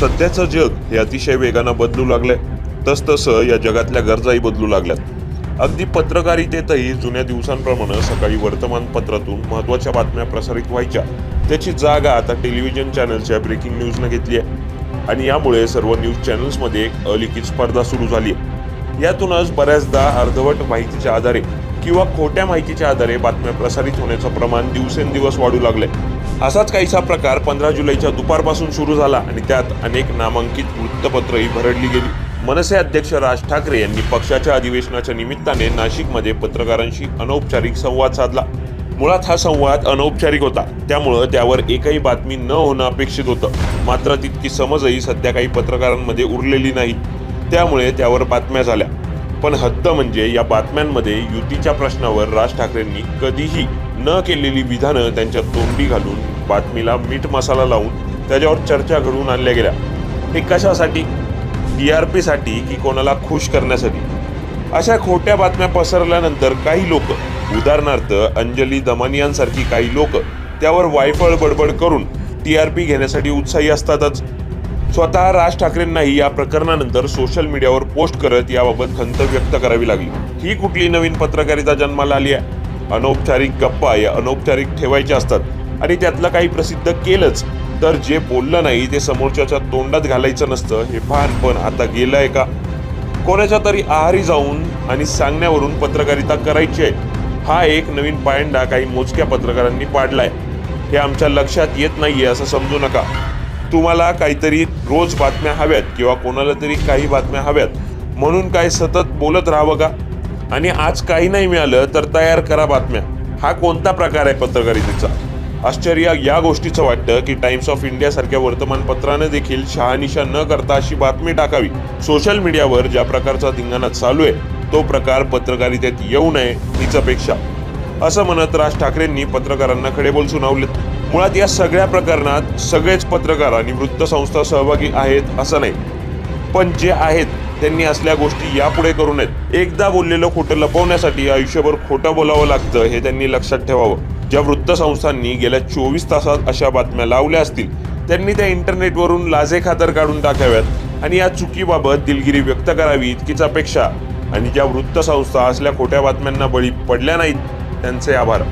सध्याचं जग हे अतिशय वेगानं बदलू लागलंय. तसतसं या जगातल्या गरजाही बदलू लागल्यात. अगदी पत्रकारितेतही जुन्या दिवसांप्रमाणे सकाळी वर्तमानपत्रातून महत्त्वाच्या बातम्या प्रसारित व्हायच्या. त्याची जागा आता टेलिव्हिजन चॅनलच्या ब्रेकिंग न्यूजनं घेतली आहे. आणि यामुळे सर्व न्यूज चॅनल्समध्ये एक अलिखित स्पर्धा सुरू झाली आहे. यातूनच बऱ्याचदा अर्धवट माहितीच्या आधारे किंवा खोट्या माहितीच्या आधारे बातम्या प्रसारित होण्याचं प्रमाण दिवसेंदिवस वाढू लागले असाच काहीसा प्रकार पंधरा जुलैच्या दुपारपासून सुरू झाला आणि त्यात अनेक नामांकित वृत्तपत्रही भरडली गेली. मनसे अध्यक्ष राज ठाकरे यांनी पक्षाच्या अधिवेशनाच्या निमित्ताने नाशिकमध्ये पत्रकारांशी अनौपचारिक संवाद साधला. मुळात हा संवाद अनौपचारिक होता. त्यामुळं त्यावर एकही बातमी न होणं अपेक्षित होतं. मात्र तितकी समजही सध्या काही पत्रकारांमध्ये उरलेली नाही. त्यामुळे त्यावर बातम्या झाल्या. पण हद्द म्हणजे या बातम्यांमध्ये युतीच्या प्रश्नावर राज ठाकरेंनी कधीही न केलेली विधानं त्यांच्या तोंडी घालून बातमीला मीठ मसाला लावून त्याच्यावर चर्चा घडवून आणल्या गेल्या. हे कशासाठी? टी आर पीसाठी की कोणाला खुश करण्यासाठी? अशा खोट्या बातम्या पसरल्यानंतर काही लोक उदाहरणार्थ अंजली दमानियांसारखी काही लोक त्यावर वायफळ बडबड करून टी आर पी घेण्यासाठी उत्साही असतातच. स्वतः राज ठाकरेंनाही या प्रकरणानंतर सोशल मीडियावर पोस्ट करत याबाबत खंत व्यक्त करावी लागली. ही कुठली नवीन पत्रकारिता जन्माला आली आहे? अनौपचारिक गप्पा या अनौपचारिक ठेवायच्या असतात. आणि त्यातलं काही प्रसिद्ध केलंच. तर जे बोललं नाही ते समोरच्याच्या तोंडात घालायचं नसतं हे भान पण आता गेलंय का? कोणाच्या तरी आहारी जाऊन आणि सांगण्यावरून पत्रकारिता करायची आहे. हा एक नवीन पायंडा काही मोजक्या पत्रकारांनी पाडलाय. हे आमच्या लक्षात येत नाहीये असं समजू नका. तुम्हाला काहीतरी रोज बातम्या हव्यात किंवा कोणाला तरी काही बातम्या हव्यात. म्हणून काय सतत बोलत राहावं का? आणि आज काही नाही मिळालं तर तयार करा बातम्या. हा कोणता प्रकार आहे पत्रकारितेचा? आश्चर्य या गोष्टीचं वाटतं की टाइम्स ऑफ इंडियासारख्या वर्तमानपत्रानं देखील शहानिशा न करता अशी बातमी टाकावी. सोशल मीडियावर ज्या प्रकारचा धिंगाणा चालू आहे तो प्रकार पत्रकारितेत येऊ नये हीच अपेक्षा. असं म्हणत राज ठाकरेंनी पत्रकारांना खडेबोल सुनावलेत मुळात या सगळ्या प्रकरणात सगळेच पत्रकार आणि वृत्तसंस्था सहभागी आहेत असं नाही. पण जे आहेत त्यांनी असल्या गोष्टी यापुढे करू नयेत. एकदा बोललेलं खोटं लपवण्यासाठी आयुष्यभर खोटं बोलावं लागतं हे त्यांनी लक्षात ठेवावं. ज्या वृत्तसंस्थांनी गेल्या चोवीस तासात अशा बातम्या लावल्या असतील त्यांनी त्या इंटरनेटवरून लाजे खातर काढून टाकाव्यात आणि या चुकीबाबत दिलगिरी व्यक्त करावी इतकीच अपेक्षा. आणि ज्या वृत्तसंस्था असल्या खोट्या बातम्यांना बळी पडल्या नाहीत त्यांचे आभार.